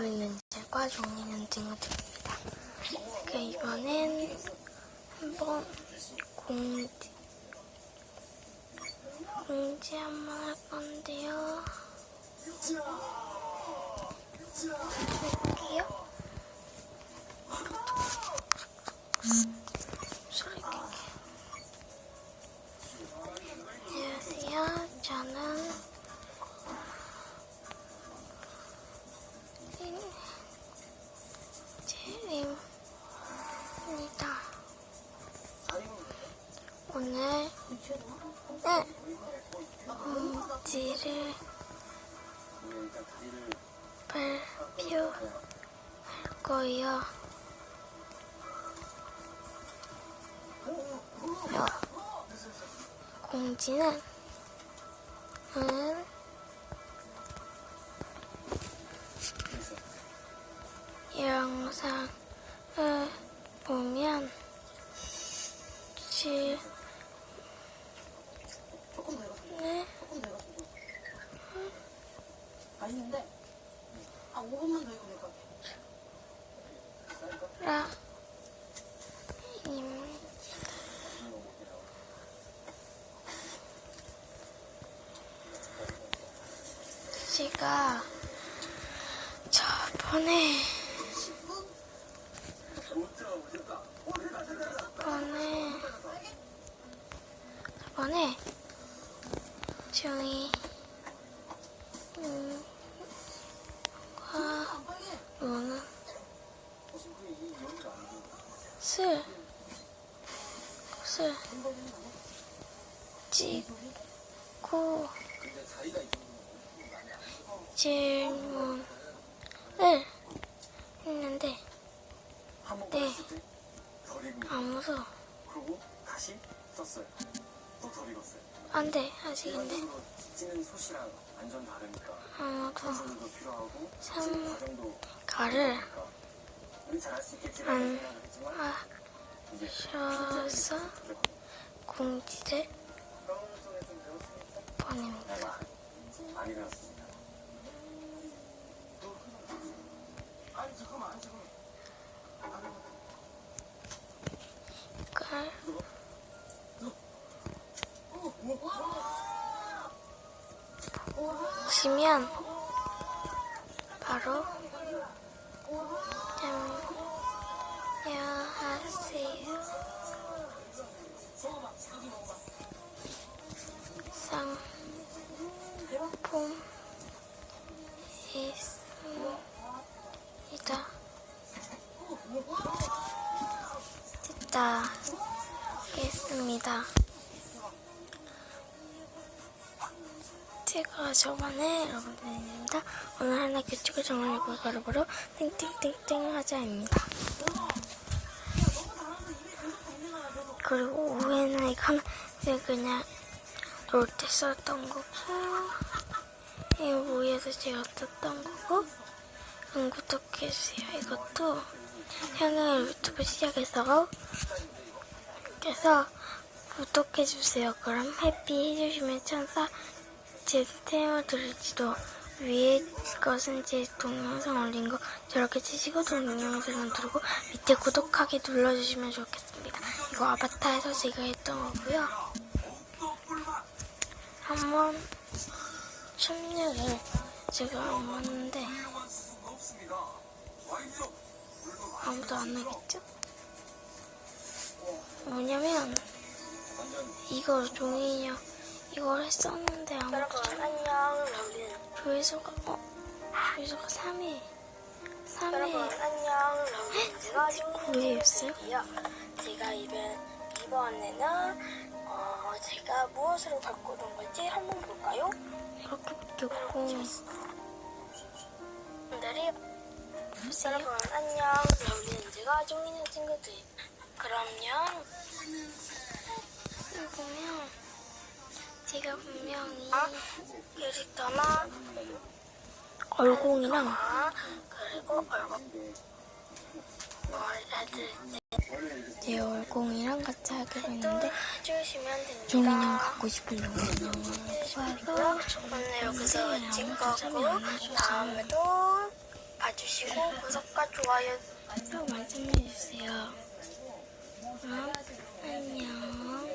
젤과 종이는 친구들입니다. 제가 이번엔 한번 공지, 공지 한번 할 건데요. 볼게요. 안녕하세요. 저는 제림입니다. 오늘 네 공지를 발표할 거예요. 어, 공지는 은 영상을 보면 지 조금 더 익었습니다. 네, 조금 더 익었습니다. 맛있는데? 아, 5분만 더 익으면 될것 같아. 라, 임, 제가 저번에 저번에 저번에 종이 음, 과 노는 슬, 슬, 찍고 질문을 했는데 네. 익은 아무도 그리고 다시 썼어요. 또덜 익었어요. 안 돼, 아직인데 일반적으로 찌는 솥이랑 완전 다르니까 아무도 필요하고 삼- 찌는 과정도 가를 그러니까 우리 잘할 수 있겠지라는 안 생각을 했지만 이제 하셔서 공지를 보냅니다. 내가 많이 배웠습니다. 아니 잠깐만 아니 잠깐만 이걸 보시면 바로 안녕하세요. 상품 있습니다. 됐다. 겠습니다. 제가 저번에 여러분들입니다. 오늘 하나 규칙을 정하려고 바로바로 땡땡땡땡 하자입니다. 그리고 이거는 이제 그냥 놀 때 썼던 거고 이 위에서 제가 썼던 거고 이건 구독해주세요. 이것도 현우 유튜브 시작해서 그래서 구독해주세요. 그럼 해피 해주시면 천사 제 테마 들을지도 위에 것은 제 동영상 올린 거 저렇게 치시고 동영상을 누르고 밑에 구독하기 눌러주시면 좋겠습니다. 이거 아바타에서 제가 했던 거고요. 한번 참여를 제가 안 봤는데 아무도 안 하겠죠? 뭐냐면 이거 종이 인형 이걸 했었는데 아무도 조회수가 어 조회수가 3회 3회 여러분 안녕. 제가 9회였어요? 이요. 제가 이번 이번에는 어 제가 무엇으로 바꾸는 건지 한번 볼까요? 이렇게 바뀌었고. 분들이 보세요. 여러분 안녕. 럼린 제가 좀 있는 친구들. 그럼요. 보면 제가 분명히 캐릭터나 얼공이랑 아 그리고 얼굴 머리를 제 얼공이랑 같이 하기로 했는데. 종인형 갖고 싶으려고 인형을 해주시고요. 오늘 여기서 찍었고 다음에도 봐주시고 구독과 좋아요 또 말씀해주세요. 그럼 안녕.